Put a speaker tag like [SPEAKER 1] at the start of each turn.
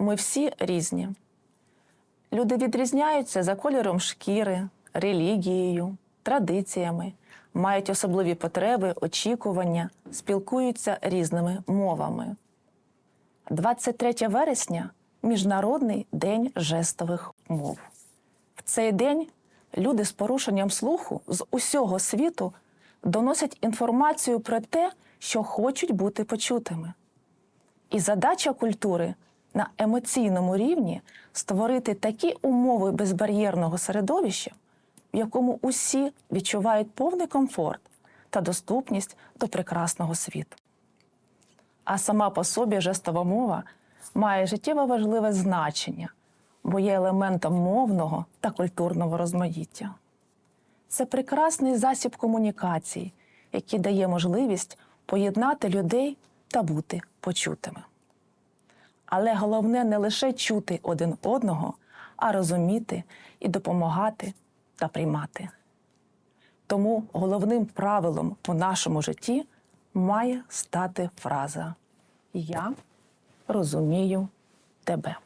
[SPEAKER 1] Ми всі різні. Люди відрізняються за кольором шкіри, релігією, традиціями, мають особливі потреби, очікування, спілкуються різними мовами. 23 вересня Міжнародний день жестових мов. В цей день люди з порушенням слуху з усього світу доносять інформацію про те, що хочуть бути почутими. І задача культури на емоційному рівні створити такі умови безбар'єрного середовища, в якому усі відчувають повний комфорт та доступність до прекрасного світу. А сама по собі жестова мова має життєво важливе значення, бо є елементом мовного та культурного розмаїття. Це прекрасний засіб комунікації, який дає можливість поєднати людей та бути почутими. Але головне не лише чути один одного, а розуміти і допомагати та приймати. Тому головним правилом у нашому житті має стати фраза Я розумію тебе.